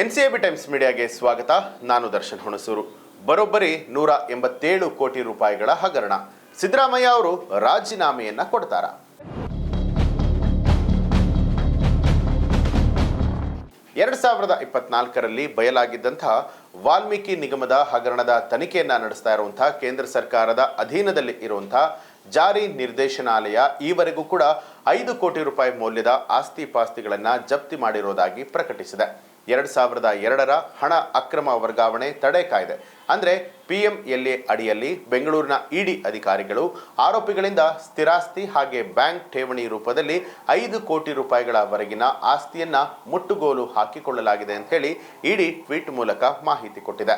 N C A B times ಮೀಡಿಯಾಗೆ ಸ್ವಾಗತ. ನಾನು ದರ್ಶನ್ ಹುಣಸೂರು. ಬರೋಬ್ಬರಿ ನೂರ ಎಂಬತ್ತೇಳು ಕೋಟಿ ರೂಪಾಯಿಗಳ ಹಗರಣ. ಸಿದ್ದರಾಮಯ್ಯ ಅವರು ರಾಜೀನಾಮೆಯನ್ನ ಕೊಡ್ತಾರ? ಎರಡ್ ಸಾವಿರದ ಇಪ್ಪತ್ನಾಲ್ಕರಲ್ಲಿ ಬಯಲಾಗಿದ್ದಂತಹ ವಾಲ್ಮೀಕಿ ನಿಗಮದ ಹಗರಣದ ತನಿಖೆಯನ್ನ ನಡೆಸ್ತಾ ಇರುವಂತಹ ಕೇಂದ್ರ ಸರ್ಕಾರದ ಅಧೀನದಲ್ಲಿ ಇರುವಂತಹ ಜಾರಿ ನಿರ್ದೇಶನಾಲಯ ಈವರೆಗೂ ಕೂಡ ಐದು ಕೋಟಿ ರೂಪಾಯಿ ಮೌಲ್ಯದ ಆಸ್ತಿ ಪಾಸ್ತಿಗಳನ್ನು ಜಪ್ತಿ ಮಾಡಿರುವುದಾಗಿ ಪ್ರಕಟಿಸಿದೆ. ಎರಡ್ ಸಾವಿರದ ಎರಡರ ಹಣ ಅಕ್ರಮ ವರ್ಗಾವಣೆ ತಡೆ ಕಾಯ್ದೆ. ಎಲ್ ಎ ಅಡಿಯಲ್ಲಿ, ಬೆಂಗಳೂರಿನ ಇಡಿ ಅಧಿಕಾರಿಗಳು ಆರೋಪಿಗಳಿಂದ ಸ್ಥಿರಾಸ್ತಿ ಹಾಗೆ ಬ್ಯಾಂಕ್ ಠೇವಣಿ ರೂಪದಲ್ಲಿ ಐದು ಕೋಟಿ ರೂಪಾಯಿಗಳವರೆಗಿನ ಆಸ್ತಿಯನ್ನ ಮುಟ್ಟುಗೋಲು ಹಾಕಿಕೊಳ್ಳಲಾಗಿದೆ ಅಂತ ಹೇಳಿ ಇಡಿ ಟ್ವೀಟ್ ಮೂಲಕ ಮಾಹಿತಿ ಕೊಟ್ಟಿದೆ.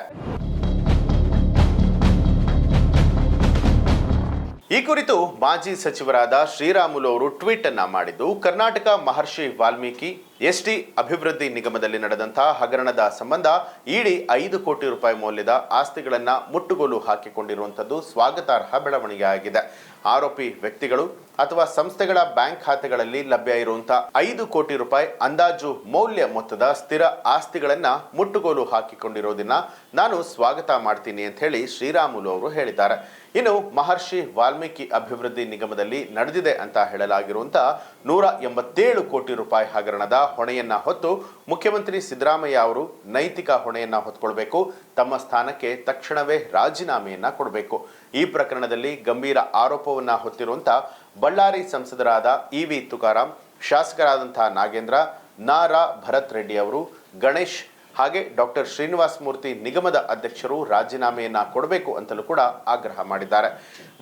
ಈ ಕುರಿತು ಮಾಜಿ ಸಚಿವರಾದ ಶ್ರೀರಾಮುಲು ಅವರು ಟ್ವೀಟ್ ಅನ್ನ ಮಾಡಿದ್ದು, ಕರ್ನಾಟಕ ಮಹರ್ಷಿ ವಾಲ್ಮೀಕಿ ಎಸ್ಟಿ ಅಭಿವೃದ್ಧಿ ನಿಗಮದಲ್ಲಿ ನಡೆದಂತಹ ಹಗರಣದ ಸಂಬಂಧ ಇಡಿ ಐದು ಕೋಟಿ ರೂಪಾಯಿ ಮೌಲ್ಯದ ಆಸ್ತಿಗಳನ್ನು ಮುಟ್ಟುಗೋಲು ಹಾಕಿಕೊಂಡಿರುವಂತದ್ದು ಸ್ವಾಗತಾರ್ಹ ಬೆಳವಣಿಗೆ ಆಗಿದೆ ಆರೋಪಿ ವ್ಯಕ್ತಿಗಳು ಅಥವಾ ಸಂಸ್ಥೆಗಳ ಬ್ಯಾಂಕ್ ಖಾತೆಗಳಲ್ಲಿ ಲಭ್ಯ ಇರುವಂತಹ ಐದು ಕೋಟಿ ರೂಪಾಯಿ ಅಂದಾಜು ಮೌಲ್ಯ ಮೊತ್ತದ ಸ್ಥಿರ ಆಸ್ತಿಗಳನ್ನ ಮುಟ್ಟುಗೋಲು ಹಾಕಿಕೊಂಡಿರೋದನ್ನ ನಾನು ಸ್ವಾಗತ ಮಾಡ್ತೀನಿ ಅಂತ ಹೇಳಿ ಶ್ರೀರಾಮುಲು ಅವರು ಹೇಳಿದ್ದಾರೆ. ಇನ್ನು ಮಹರ್ಷಿ ವಾಲ್ಮೀಕಿ ಅಭಿವೃದ್ಧಿ ನಿಗಮದಲ್ಲಿ ನಡೆದಿದೆ ಅಂತ ಹೇಳಲಾಗಿರುವಂತಹ ನೂರ ಎಂಬತ್ತೇಳು ಕೋಟಿ ರೂಪಾಯಿ ಹಗರಣದ ಹೊಣೆಯನ್ನ ಹೊತ್ತು ಮುಖ್ಯಮಂತ್ರಿ ಸಿದ್ದರಾಮಯ್ಯ ಅವರು ನೈತಿಕ ಹೊಣೆಯನ್ನ ಹೊತ್ಕೊಳ್ಬೇಕು. ತಮ್ಮ ಸ್ಥಾನಕ್ಕೆ ತಕ್ಷಣವೇ ರಾಜೀನಾಮೆಯನ್ನ ಕೊಡಬೇಕು. ಈ ಪ್ರಕರಣದಲ್ಲಿ ಗಂಭೀರ ಆರೋಪವನ್ನ ಹೊತ್ತಿರುವಂತ ಬಳ್ಳಾರಿ ಸಂಸದರಾದ ಇ ವಿ ತುಕಾರಾಂ, ಶಾಸಕರಾದಂತಹ ನಾಗೇಂದ್ರ ನಾರಾ ಭರತ್ ರೆಡ್ಡಿ ಅವರು, ಗಣೇಶ್ ಹಾಗೆ ಡಾಕ್ಟರ್ ಶ್ರೀನಿವಾಸ ಮೂರ್ತಿ ನಿಗಮದ ಅಧ್ಯಕ್ಷರು ರಾಜೀನಾಮೆಯನ್ನ ಕೊಡಬೇಕು ಅಂತಲೂ ಕೂಡ ಆಗ್ರಹ ಮಾಡಿದ್ದಾರೆ.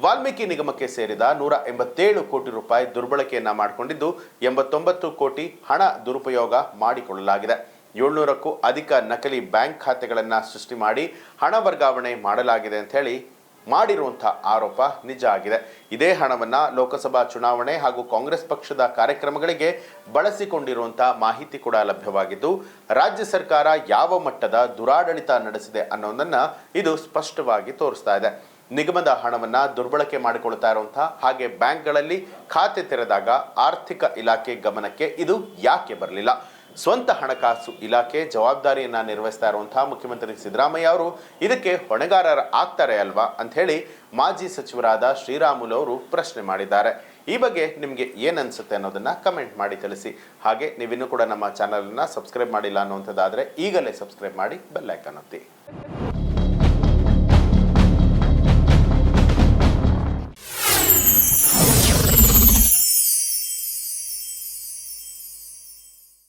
ವಾಲ್ಮೀಕಿ ನಿಗಮಕ್ಕೆ ಸೇರಿದ ನೂರ ಎಂಬತ್ತೇಳು ಕೋಟಿ ರೂಪಾಯಿ ದುರ್ಬಳಕೆಯನ್ನ ಮಾಡಿಕೊಂಡಿದ್ದು ಎಂಬತ್ತೊಂಬತ್ತು ಕೋಟಿ ಹಣ ದುರುಪಯೋಗ ಮಾಡಿಕೊಳ್ಳಲಾಗಿದೆ. ಏಳ್ನೂರಕ್ಕೂ ಅಧಿಕ ನಕಲಿ ಬ್ಯಾಂಕ್ ಖಾತೆಗಳನ್ನು ಸೃಷ್ಟಿ ಮಾಡಿ ಹಣ ವರ್ಗಾವಣೆ ಮಾಡಲಾಗಿದೆ ಅಂತ ಹೇಳಿ ಮಾಡಿರುವಂತಹ ಆರೋಪ ನಿಜ ಆಗಿದೆ. ಇದೇ ಹಣವನ್ನ ಲೋಕಸಭಾ ಚುನಾವಣೆ ಹಾಗೂ ಕಾಂಗ್ರೆಸ್ ಪಕ್ಷದ ಕಾರ್ಯಕ್ರಮಗಳಿಗೆ ಬಳಸಿಕೊಂಡಿರುವಂತಹ ಮಾಹಿತಿ ಕೂಡ ಲಭ್ಯವಾಗಿದ್ದು, ರಾಜ್ಯ ಸರ್ಕಾರ ಯಾವ ಮಟ್ಟದ ದುರಾಡಳಿತ ನಡೆಸಿದೆ ಅನ್ನೋದನ್ನ ಇದು ಸ್ಪಷ್ಟವಾಗಿ ತೋರಿಸ್ತಾ ಇದೆ. ನಿಗಮದ ಹಣವನ್ನ ದುರ್ಬಳಕೆ ಮಾಡಿಕೊಳ್ತಾ ಇರುವಂತಹ ಹಾಗೆ ಬ್ಯಾಂಕ್ಗಳಲ್ಲಿ ಖಾತೆ ತೆರೆದಾಗ ಆರ್ಥಿಕ ಇಲಾಖೆ ಗಮನಕ್ಕೆ ಇದು ಯಾಕೆ ಬರಲಿಲ್ಲ? ಸ್ವಂತ ಹಣಕಾಸು ಇಲಾಖೆ ಜವಾಬ್ದಾರಿಯನ್ನು ನಿರ್ವಹಿಸ್ತಾ ಇರುವಂತಹ ಮುಖ್ಯಮಂತ್ರಿ ಸಿದ್ದರಾಮಯ್ಯ ಅವರು ಇದಕ್ಕೆ ಹೊಣೆಗಾರರ ಆಗ್ತಾರೆ ಅಲ್ವಾ ಅಂತ ಹೇಳಿ ಮಾಜಿ ಸಚಿವರಾದ ಶ್ರೀರಾಮುಲು ಅವರು ಪ್ರಶ್ನೆ ಮಾಡಿದ್ದಾರೆ. ಈ ಬಗ್ಗೆ ನಿಮಗೆ ಏನ್ ಅನ್ಸುತ್ತೆ ಅನ್ನೋದನ್ನ ಕಮೆಂಟ್ ಮಾಡಿ ತಿಳಿಸಿ. ಹಾಗೆ ನೀವಿನ್ನೂ ಕೂಡ ನಮ್ಮ ಚಾನಲನ್ನು ಸಬ್ಸ್ಕ್ರೈಬ್ ಮಾಡಿಲ್ಲ ಅನ್ನುವಂಥದ್ದಾದರೆ ಈಗಲೇ ಸಬ್ಸ್ಕ್ರೈಬ್ ಮಾಡಿ ಬೆಲ್ಲೈಕನ್ ಒತ್ತಿ.